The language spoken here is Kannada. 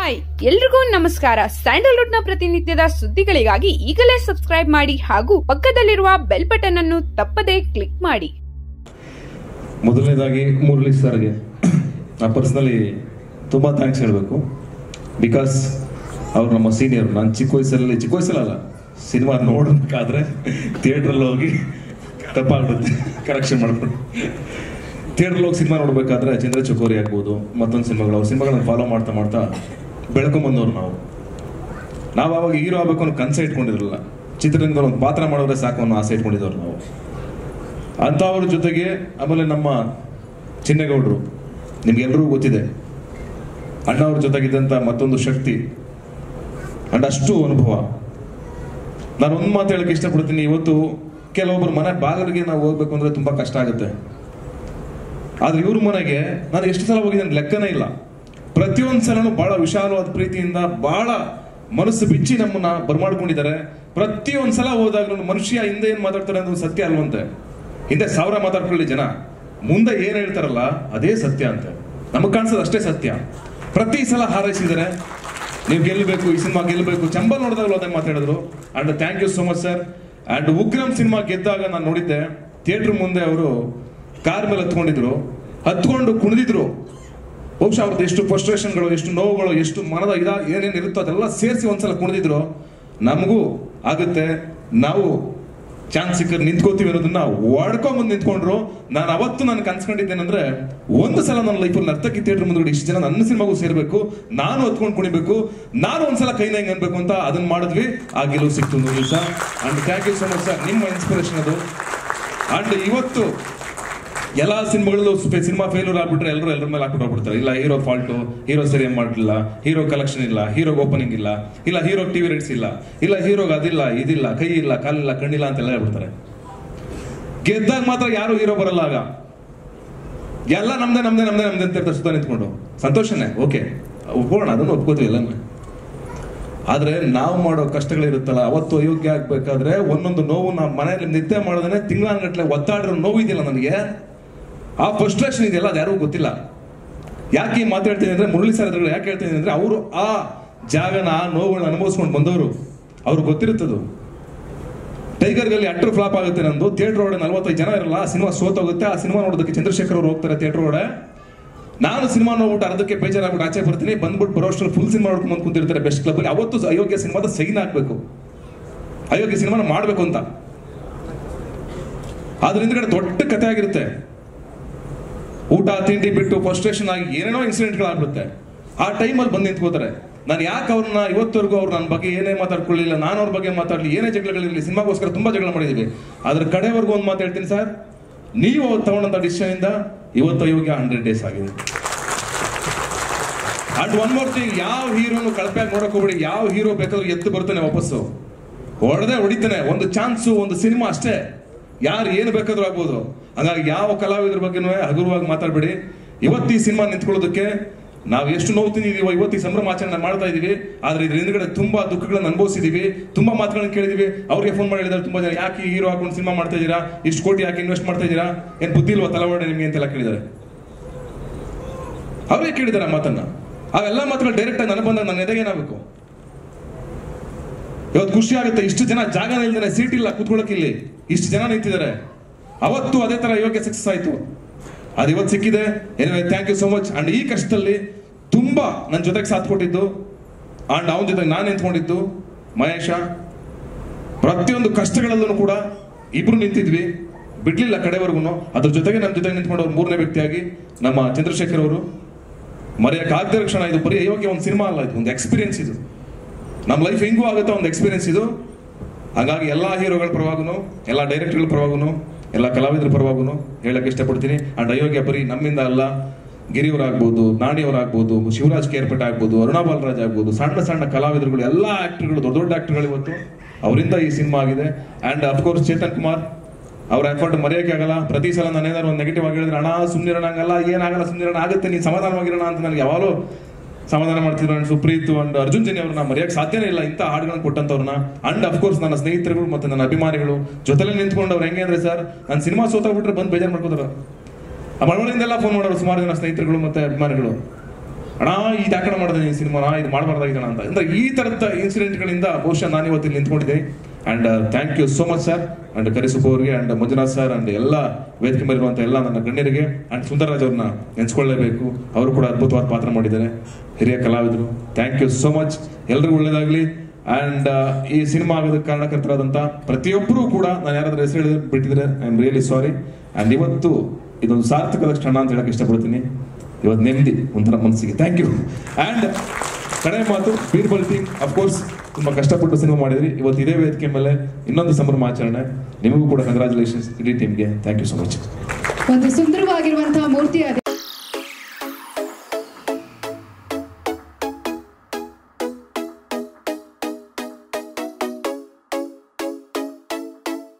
ಹಾಯ್ ಎಲ್ರಿಗೂ ನಮಸ್ಕಾರ. ಸ್ಯಾಂಡಲ್ವುಡ್ನ ಪ್ರತಿನಿತ್ಯದ ಸುದ್ದಿಗಳಿಗಾಗಿ ಈಗಲೇ ಸಬ್ಸ್ಕ್ರೈಬ್ ಮಾಡಿ ಹಾಗೂ ಪಕ್ಕದಲ್ಲಿರುವ ಬೆಲ್ ಬಟನ್ ಅನ್ನು ತಪ್ಪದೇ ಕ್ಲಿಕ್ ಮಾಡಿ. ಮೊದಲನೇದಾಗಿ ಮುರಳಿ ಸರ್ಗೆ ನಾ ಪರ್ಸ್ನಲಿ ತುಂಬ ಥ್ಯಾಂಕ್ಸ್ ಹೇಳಬೇಕು. ಬಿಕಾಸ್ ಅವ್ರು ನಮ್ಮ ಸೀನಿಯರ್ ನಾನು ಚಿಕ್ಕ ವಯಸ್ಸಲ್ಲಿ, ಚಿಕ್ಕ ವಯಸ್ಸಲ್ಲ ಸಿನಿಮಾ ನೋಡಬೇಕಾದ್ರೆ ಥಿಯೇಟ್ರಲ್ಲಿ ಹೋಗಿ ತಪ್ಪಾಗ್ಬಿಡುತ್ತೆ ಕರೆಕ್ಷನ್ ಮಾಡ್ಬಿಟ್ಟು ಥಿಯೇಟ್ರಲ್ಲಿ ಹೋಗಿ ಸಿನಿಮಾ ನೋಡಬೇಕಾದ್ರೆ ಚಂದ್ರ ಚಕೋರಿ ಆಗ್ಬೋದು, ಮತ್ತೊಂದು ಸಿನಿಮಾಗಳು ಅವ್ರ ಸಿನಿಮಾಗಳನ್ನ ಫಾಲೋ ಮಾಡ್ತಾ ಮಾಡ್ತಾ ಬೆಳ್ಕೊಂಬಂದವ್ರು ನಾವು. ನಾವು ಅವಾಗ ಹೀರೋ ಆಗಬೇಕು ಅನ್ನೋ ಕನಸೇ ಇಟ್ಕೊಂಡಿರಲಿಲ್ಲ. ಚಿತ್ರರಂಗದಲ್ಲಿ ಒಂದು ಪಾತ್ರ ಮಾಡಿದ್ರೆ ಸಾಕು ಅನ್ನೋ ಆಸೆ ಇಟ್ಕೊಂಡಿದ್ದವ್ರು ನಾವು. ಅಂಥವ್ರ ಜೊತೆಗೆ ಆಮೇಲೆ ನಮ್ಮ ಚಿನ್ನೇಗೌಡರು, ನಿಮ್ಗೆಲ್ರಿಗೂ ಗೊತ್ತಿದೆ. ಅಣ್ಣವ್ರ ಜೊತೆಗಿದ್ದಂಥ ಮತ್ತೊಂದು ಶಕ್ತಿ ಅಂಡ್ ಅಷ್ಟು ಅನುಭವ. ನಾನು ಒಂದು ಮಾತು ಹೇಳಕ್ಕೆ ಇಷ್ಟಪಡ್ತೀನಿ, ಇವತ್ತು ಕೆಲವೊಬ್ಬರು ಮನೆ ಬಾಗಿಲಿಗೆ ನಾವು ಹೋಗ್ಬೇಕು ಅಂದರೆ ತುಂಬ ಕಷ್ಟ ಆಗುತ್ತೆ. ಆದರೆ ಇವ್ರ ಮನೆಗೆ ನಾನು ಎಷ್ಟು ಸಲ ಹೋಗಿದ್ದೇನೆ ಲೆಕ್ಕನೇ ಇಲ್ಲ. ಪ್ರತಿಯೊಂದು ಸಲನೂ ಬಹಳ ವಿಶಾಲವಾದ ಪ್ರೀತಿಯಿಂದ ಬಹಳ ಮನಸ್ಸು ಬಿಚ್ಚಿ ನಮ್ಮನ್ನ ಬರ್ಮಾಡ್ಕೊಂಡಿದ್ದಾರೆ. ಪ್ರತಿಯೊಂದು ಸಲ ಹೋದಾಗ್ಲೂ ಮನುಷ್ಯ ಹಿಂದೆ ಏನ್ ಮಾತಾಡ್ತಾರೆ ಅನ್ನೋದು ಸತ್ಯ ಅಲ್ವಂತೆ? ಹಿಂದೆ ಸಾವಿರ ಮಾತಾಡ್ಕೊಳ್ಳಿ ಜನ. ಮುಂದೆ ಏನ್ ಹೇಳ್ತಾರಲ್ಲ, ಅದೇ ಸತ್ಯ ಅಂತೆ. ನಮಗ್ ಕಾಣಿಸೋದು ಅಷ್ಟೇ ಸತ್ಯ. ಪ್ರತಿ ಸಲ ಹಾರೈಸಿದರೆ ನೀವು ಗೆಲ್ಲಬೇಕು ಈ ಸಿನಿಮಾ ಗೆಲ್ಲಬೇಕು ಚಂಬಲ್ ನೋಡಿದಾಗಲೂ ಅದೇ ಮಾತಾಡಿದ್ರು. And thank you so much sir and Ugramm cinema ಗೆದ್ದಾಗ ನಾನು ನೋಡಿದ್ದೆ. ಥಿಯೇಟರ್ ಮುಂದೆ ಅವರು ಕಾರ್ ಮೇಲೆ ಹತ್ಕೊಂಡಿದ್ರು. ಹತ್ಕೊಂಡು ಕುಣಿದಿದ್ರು. ಬಹುಶಃ ಅವ್ರದ್ದು ಎಷ್ಟು ಫ್ರಸ್ಟ್ರೇಷನ್ಗಳು ಎಷ್ಟು ನೋವುಗಳು, ಎಷ್ಟು ಮನದ ಇದ, ಏನೇನು ಇರುತ್ತೋ ಅದೆಲ್ಲ ಸೇರಿಸಿ ಒಂದ್ಸಲ ಕುಣಿದಿದ್ರು, ನಮಗೂ ಆಗುತ್ತೆ. ನಾವು ಚಾನ್ಸ್ ಸಿಕ್ಕರೆ ನಿಂತ್ಕೋತೀವಿ ಅನ್ನೋದನ್ನ ಒಡ್ಕೊಂಬಂದು ನಿಂತ್ಕೊಂಡ್ರು. ನಾನು ಅವತ್ತು ನಾನು ಕನ್ಸ್ಕೊಂಡಿದ್ದೇನೆಂದ್ರೆ, ಒಂದು ಸಲ ನನ್ನ ಲೈಫಲ್ಲಿ ನರ್ತಕಿ ಥಿಯೇಟರ್ ಮುಂದೆ ಇಷ್ಟು ಜನ ನನ್ನ ಸಿನಿಮಾಗೂ ಸೇರಬೇಕು, ನಾನು ಹೊತ್ಕೊಂಡು ಕುಣಿಬೇಕು, ನಾನು ಒಂದ್ಸಲ ಕೈನ ಹೆಂಗೆ ಅನ್ಬೇಕು ಅಂತ ಅದನ್ನ ಮಾಡಿದ್ವಿ. ಆ ಗೆಲುವು ಸಿಕ್ತು ಒಂದು ದಿವಸ. And thank you so much sir ನಿಮ್ಮ ಇನ್ಸ್ಪಿರೇಷನ್ ಅದು. ಅಂಡ್ ಇವತ್ತು ಎಲ್ಲಾ ಸಿನಿಮಾಗಳಲ್ಲೂ ಸಿನಿಮಾ ಫೇಲ್ಯೂರ್ ಆಗ್ಬಿಟ್ರೆ ಎಲ್ಲರೂ ಎಲ್ಲರ ಮೇಲೆ ಹಾಕ್ಬಿಟ್ಟು ಹೋಗ್ಬಿಡ್ತಾರೆ. ಇಲ್ಲ ಹೀರೋ ಫಾಲ್ಟು ಹೀರೋ ಸರಿಯಾಗಿ ಮಾಡಲಿಲ್ಲ ಹೀರೋ ಕಲೆಕ್ಷನ್ ಇಲ್ಲ ಹೀರೋ ಓಪನಿಂಗ್ ಇಲ್ಲ ಇಲ್ಲ ಹೀರೋ ಟಿವಿ ರೇಟ್ಸ್ ಇಲ್ಲ ಇಲ್ಲ ಹೀರೋಗೆ ಅದಿಲ್ಲ, ಇದಿಲ್ಲ, ಕೈ ಇಲ್ಲ, ಕಾಲಿಲ್ಲ, ಕಣ್ಣಿಲ್ಲ ಅಂತೆಲ್ಲ ಹೇಳ್ಬಿಡ್ತಾರೆ. ಗೆದ್ದಾಗ ಮಾತ್ರ ಯಾರು ಹೀರೋ ಬರಲ್ಲ ಆಗ? ಎಲ್ಲ ನಮ್ದೇ ನಮ್ದೇ ನಮ್ದೇ ನಮ್ದೇ ಅಂತ ಇರ್ತಾರೆ ಸುತ್ತ ನಿಂತ್ಕೊಂಡು. ಸಂತೋಷನೇ? ಓಕೆ ಒಪ್ಕೋಣ ಅದನ್ನು ಒಪ್ಕೋತೀವಿ ಎಲ್ಲ ಆದ್ರೆ ನಾವು ಮಾಡೋ ಕಷ್ಟಗಳಿರುತ್ತಲ್ಲ, ಅವತ್ತು ಅಯೋಗ್ಯ ಆಗ್ಬೇಕಾದ್ರೆ ಒಂದೊಂದು ನೋವು ನಾವು ಮನೆಯಲ್ಲಿ ನಿದ್ದೆ ಮಾಡೋದನ್ನೇ ತಿಂಗಳಾನ್ಗಟ್ಲೆ ಒತ್ತಾಡಿರೋ ನೋವು ಇದೆಯಲ್ಲ ನನಗೆ? ಆ ಫ್ರಸ್ಟ್ರೇಷನ್ ಇದೆಯಲ್ಲ, ಅದು ಯಾರಿಗೂ ಗೊತ್ತಿಲ್ಲ. ಯಾಕೆ ಈ ಮಾತಾಡ್ತೀನಿ ಅಂದ್ರೆ, ಮುರಳಿ ಸರ್ ಯಾಕೆ ಹೇಳ್ತೀನಿ ಅಂದ್ರೆ, ಅವರು ಆ ಜಾಗನ, ಆ ನೋವುಗಳನ್ನ ಅನುಭವಿಸ್ಕೊಂಡು ಬಂದವರು. ಅವ್ರಿಗೆ ಗೊತ್ತಿರುತ್ತದು. ಟೈಗರ್ಗಲ್ಲಿ ಅಟ್ರು ಫ್ಲಾಪ್ ಆಗುತ್ತೆ ನಂದು. ಥಿಯೇಟರ್ ಒಳಗಡೆ ನಲ್ವತ್ತೈದು ಜನ ಇರಲ್ಲ, ಆ ಸಿನಿಮಾ ಸೋತೋಗುತ್ತೆ ಆ ಸಿನಿಮಾ ನೋಡೋದಕ್ಕೆ ಚಂದ್ರಶೇಖರ್ ಅವರು ಹೋಗ್ತಾರೆ ಥಿಯೇಟರ್ ಒಳಗಡೆ ನಾನು ಸಿನಿಮಾ ನೋಡ್ಬಿಟ್ಟು ಅರ್ಧಕ್ಕೆ ಬೇಜಾರಾಗ್ಬಿಟ್ಟು ಆಚೆ ಬರ್ತೀನಿ. ಬಂದ್ಬಿಟ್ಟು ಬರೋಷ್ಟು ಫುಲ್ ಸಿನಿಮಾ ನೋಡ್ಕೊಂಡು ಕುಂತಿರ್ತಾರೆ ಬೆಸ್ಟ್ ಕ್ಲಬ್ ಅವತ್ತು ಅಯೋಗ್ಯ ಸಿನಿಮಾದ ಸೈನ್ ಹಾಕ್ಬೇಕು. ಅಯೋಗ್ಯ ಸಿನಿಮಾನ ಮಾಡಬೇಕು ಅಂತ. ಅದ್ರ ಹಿಂದ್ಗಡೆ ದೊಡ್ಡ ಕಥೆ ಆಗಿರುತ್ತೆ. ಊಟ ತಿಂಡಿ ಬಿಟ್ಟು ಫ್ರಸ್ಟ್ರೇಷನ್ ಆಗಿ ಏನೇನೋ ಇನ್ಸಿಡೆಂಟ್ಗಳಾಗ್ಬಿಡುತ್ತೆ ಆ ಟೈಮಲ್ಲಿ ಬಂದು ನಿಂತ್ಕೋತಾರೆ. ನಾನು ಯಾಕೆ ಅವ್ರನ್ನ ಇವತ್ತವರೆಗೂ ಅವ್ರು ನನ್ನ ಬಗ್ಗೆ ಏನೇ ಮಾತಾಡ್ಕೊಳ್ಳಿಲ್ಲ, ನಾನು ಅವ್ರ ಬಗ್ಗೆ ಮಾತಾಡಲಿ, ಏನೇ ಜಗಳಗಳಿರಲಿ, ಸಿನಿಮಾಗೋಸ್ಕರ ತುಂಬಾ ಜಗಳ ಮಾಡಿದೀವಿ. ಅದ್ರ ಕಡೆವರೆಗೂ ಒಂದು ಮಾತು ಹೇಳ್ತೀನಿ ಸರ್, ನೀವು ತಗೊಂಡಂಥ ತಗೊಂಡಂತ ಡಿಸಿಷನ್ ಇಂದ ಇವತ್ತು ಯೋಗ್ಯ ಹಂಡ್ರೆಡ್ ಡೇಸ್ ಆಗಿದೆ. ಅಂಡ್ ಒನ್ ಮೋರ್ ಥಿಂಗ್ ಯಾವ ಹೀರೋನು ಕಳಪೆ ನೋಡಕ್ ಹೋಗ್ಬಿಡಿ, ಯಾವ ಹೀರೋ ಬೇಕಾದ್ರೂ ಎದ್ದು ಬರ್ತಾನೆ ವಾಪಸ್ಸು. ಹೊಡೆದೇ ಹೊಡಿತಾನೆ, ಒಂದು ಚಾನ್ಸು ಒಂದು ಸಿನಿಮಾ ಅಷ್ಟೇ. ಯಾರು ಏನು ಬೇಕಾದ್ರೂ ಆಗ್ಬೋದು. ಹಾಗಾಗಿ ಯಾವ ಕಲಾವಿದ್ರ ಬಗ್ಗೆನೂ ಹಗುರವಾಗಿ ಮಾತಾಡಬೇಡಿ. ಇವತ್ತು ಈ ಸಿನಿಮಾ ನಿಂತ್ಕೊಳ್ಳೋದಕ್ಕೆ ನಾವು ಎಷ್ಟು ನೋವು ತಿಂದಿದೀವೋ ಇವತ್ತು ಈ ಸಂಭ್ರಮಾಚರಣೆ ಮಾಡ್ತಾ ಇದೀವಿ. ಆದ್ರೆ ಇದ್ರ ಹಿಂದ್ಗಡೆ ತುಂಬಾ ದುಃಖಗಳನ್ನ ಅನುಭವಿಸಿದೀವಿ. ತುಂಬಾ ಮಾತುಗಳನ್ನ ಕೇಳಿದೀವಿ. ಅವ್ರಿಗೆ ಫೋನ್ ಮಾಡಿ ಹೇಳಿದಾರೆ ತುಂಬಾ ಜನ ಯಾಕೆ ಹೀರೋ ಹಾಕೊಂಡು ಸಿನಿಮಾ ಮಾಡ್ತಾ ಇದೀರಾ ಇಷ್ಟು ಕೋಟಿ ಯಾಕೆ ಇನ್ವೆಸ್ಟ್ ಮಾಡ್ತಾ ಇದೀರಾ ಏನ್ ಬುದ್ಧಿ ಇಲ್ವಾ ತಲವಾಡೆ ನಿಮ್ಗೆ? ಅಂತೆಲ್ಲ ಕೇಳಿದ್ದಾರೆ. ಅವರೇ ಕೇಳಿದಾರೆ ಆ ಮಾತನ್ನ. ಅವೆಲ್ಲ ಮಾತುಗಳು ಡೈರೆಕ್ಟ್ ಆಗಿ ನನ್ನ ಬಂದಾಗ ನನ್ನ ಎದೆಗೆ ಏನಾಗಬೇಕು ಇವತ್ತು ಖುಷಿ ಆಗುತ್ತೆ, ಇಷ್ಟು ಜನ ಜಾಗ ಇಲ್ದಿನ ಸೀಟ್ ಇಲ್ಲ ಕೂತ್ಕೊಳ್ಳೋಕೆ ಇಲ್ಲಿ. ಇಷ್ಟು ಜನ ನಿಂತಿದ್ದಾರೆ. ಅವತ್ತು ಅದೇ ತರ ಯೋಗ್ಯ ಸಕ್ಸಸ್ ಆಯ್ತು. ಅದು ಇವತ್ತು ಸಿಕ್ಕಿದೆ. Anyway thank you so much and ಈ ಕಷ್ಟದಲ್ಲಿ ತುಂಬಾ ನನ್ನ ಜೊತೆಗೆ ಸಾಥ್ ಕೊಟ್ಟಿದ್ದು. ಅಂಡ್ ಅವನ ಜೊತೆಗೆ ನಾನು ನಿಂತ್ಕೊಂಡಿದ್ದು. ಮಹೇಶ, ಪ್ರತಿಯೊಂದು ಕಷ್ಟಗಳಲ್ಲೂ ಕೂಡ ಇಬ್ರು ನಿಂತಿದ್ವಿ. ಬಿಡ್ಲಿಲ್ಲ ಕಡೆವರೆಗೂ ಅದ್ರ ಜೊತೆಗೆ ನಮ್ಮ ಜೊತೆಗೆ ನಿಂತ್ಕೊಂಡವ್ರು ಮೂರನೇ ವ್ಯಕ್ತಿಯಾಗಿ ನಮ್ಮ ಚಂದ್ರಶೇಖರ್ ಅವರು. ಮರೆಯಕ್ಕೆ ಆಗದ ಕ್ಷಣ ಇದು ಬರೀ ಯೋಗ್ಯ ಒಂದು ಸಿನಿಮಾ ಅಲ್ಲ, ಇದು ಒಂದು ಎಕ್ಸ್ಪೀರಿಯನ್ಸ್ ಇದು. ನಮ್ಮ ಲೈಫ್ ಹೆಂಗೂ ಆಗುತ್ತೆ ಒಂದು ಎಕ್ಸ್ಪೀರಿಯನ್ಸ್ ಇದು. ಹಾಗಾಗಿ ಎಲ್ಲ ಹೀರೋಗಳ ಪರವಾಗೂ ಎಲ್ಲ ಡೈರೆಕ್ಟರ್ಗಳ ಪರವಾಗೂ ಎಲ್ಲ ಕಲಾವಿದರ ಪರವಾಗೂ ಹೇಳಕ್ಕೆ ಇಷ್ಟಪಡ್ತೀನಿ. ಆ್ಯಂಡ್ ಅಯೋಗ್ಯ ಬರೀ ನಮ್ಮಿಂದ ಅಲ್ಲ, ಗಿರಿಯವರಾಗ್ಬೋದು, ನಾಣಿಯವರಾಗ್ಬೋದು, ಶಿವರಾಜ್ ಕೇರ್ಪೇಟೆ ಆಗ್ಬೋದು ಅರುಣಾ ಬಾಲರಾಜ್ ಆಗ್ಬೋದು, ಸಣ್ಣ ಸಣ್ಣ ಕಲಾವಿದರುಗಳು, ಎಲ್ಲ ಆ್ಯಕ್ಟರ್ಗಳು ದೊಡ್ಡ ದೊಡ್ಡ ಆಕ್ಟರ್ಗಳು ಇವತ್ತು ಅವರಿಂದ ಈ ಸಿನಿಮಾ ಆಗಿದೆ. ಆ್ಯಂಡ್ ಅಫ್ಕೋರ್ಸ್ ಚೇತನ್ ಕುಮಾರ್, ಅವರ ಎಫರ್ಟ್ ಮರೆಯೋಕೆ ಆಗಲ್ಲ. ಪ್ರತಿ ಸಲ ನಾನು ಏನಾದ್ರು ಒಂದು ನೆಗೆಟಿವ್ ಆಗಿ ಹೇಳಿದ್ರೆ, ಅಣ್ಣ ಸುಮ್ಮನಿರೋಣ ಹಂಗಲ್ಲ ಏನಾಗಲ್ಲ ಸುಮ್ಮನಿರೋಣ ಆಗುತ್ತೆ, ನೀನು ಸಮಾಧಾನವಾಗಿರೋಣ ಅಂತ ನನಗೆ ಯಾವಾಗಲೂ ಸಮಾಧಾನ ಮಾಡ್ತಿದ್ರು ಅಂಡ್ ಸುಪ್ರೀತ್ ಅಂಡ್ ಅರ್ಜುನ್ ಜನಿ ಅವ್ರನ್ನ ಮರೆಯಕ್ಕೆ ಸಾಧ್ಯನೇ ಇಲ್ಲ. ಇಂಥ ಹಾಡುಗಳನ್ನ ಕೊಟ್ಟಂತವ್ರನ್ನ. ಅಂಡ್ ಅಫ್ಕೋರ್ಸ್ ನನ್ನ ಸ್ನೇಹಿತರುಗಳು ಮತ್ತೆ ನನ್ನ ಅಭಿಮಾನಿಗಳು. ಜೊತೆಲೆ ನಿಂತ್ಕೊಂಡು ಅವ್ರು ಹೆಂಗೆ ಅಂದ್ರೆ ಸರ್, ನಾನು ಸಿನಿಮಾ ಸೋತಾಗ್ಬಿಟ್ರೆ ಬಂದು ಬೇಜಾರು ಮಾಡ್ಕೋತಾರ. ಮಳವಳಿಂದೆಲ್ಲ ಫೋನ್ ಮಾಡೋರು ಸುಮಾರು ಜನ ಸ್ನೇಹಿತರುಗಳು ಮತ್ತೆ ಅಭಿಮಾನಿಗಳು. ಅಣ್ಣ ಇದು ದಾಖಲೆ ಮಾಡಿದೆ ಈ ಸಿನಿಮಾನ, ಇದು ಮಾಡಬಾರ್ದಾಗಿದ್ದಾನ ಅಂತ. ಅಂದ್ರೆ ಈ ತರದ ಇನ್ಸಿಡೆಂಟ್ಗಳಿಂದ ಬಹುಶಃ ನಾನು ಇವತ್ತಿಲ್ಲಿ ನಿಂತ್ಕೊಂಡಿದ್ದೀನಿ and thank you so much sir and Karisubba and Manjunath sir and ಎಲ್ಲ ವೇದಿಕೆ ಮೇಲಿರುವಂತ ಎಲ್ಲ ನನ್ನ ಗಣ್ಯರಿಗೆ ಅಂಡ್ ಸುಂದರರಾಜ್ ಅವ್ರನ್ನ ನೆನೆಸ್ಕೊಳ್ಳೇಬೇಕು ಅವರು ಕೂಡ ಅದ್ಭುತವಾದ ಪಾತ್ರ ಮಾಡಿದ್ದಾರೆ. ಹಿರಿಯ ಕಲಾವಿದರು ಥ್ಯಾಂಕ್ ಯು ಸೋ ಮಚ್ ಎಲ್ರಿಗೂ ಒಳ್ಳೇದಾಗ್ಲಿ. ಅಂಡ್ ಈ ಸಿನಿಮಾ ಆಗೋದಕ್ಕೆ ಕಾರಣಕರ್ತರಾದಂಥ ಪ್ರತಿಯೊಬ್ಬರೂ ಕೂಡ ನಾನು ಯಾರಾದರೂ ಹೆಸರು ಹೇಳಿದ್ರೆ ಬಿಟ್ಟಿದ್ರೆ I am really sorry and ಇವತ್ತು ಇದೊಂದು ಸಾರ್ಥಕದ ಕ್ಷಣ ಅಂತ ಹೇಳಕ್ ಇಷ್ಟಪಡ್ತೀನಿ. ಇವತ್ತು ನೆಮ್ಮದಿ, ಒಂಥರ ಮನಸ್ಸಿಗೆ. ಥ್ಯಾಂಕ್ ಯು ಅಂಡ್ ಕಡೆ ಮಾತು, ಬೀರ್ಬಲ್ ಟೀಮ್ ಅಫ್ಕೋರ್ಸ್ ತುಂಬಾ ಕಷ್ಟಪಟ್ಟು ಸಿನಿಮಾ ಮಾಡಿದ್ರಿ. ಇವತ್ತು ಇದೇ ವೇದಿಕೆ ಮೇಲೆ ಇನ್ನೊಂದು ಸಂಭ್ರಮ ಆಚರಣೆ. ನಿಮಗೂ ಕೂಡ ಕಂಗ್ರಾಚುಲೇಷನ್ಸ್ ಇಡೀ ಟೀಮ್ಗೆ ಥ್ಯಾಂಕ್ ಯು ಸೊ ಮಚ್ ಒಂದು ಸುಂದರವಾಗಿರುವಂತಹ ಮೂರ್ತಿ ಅದೇ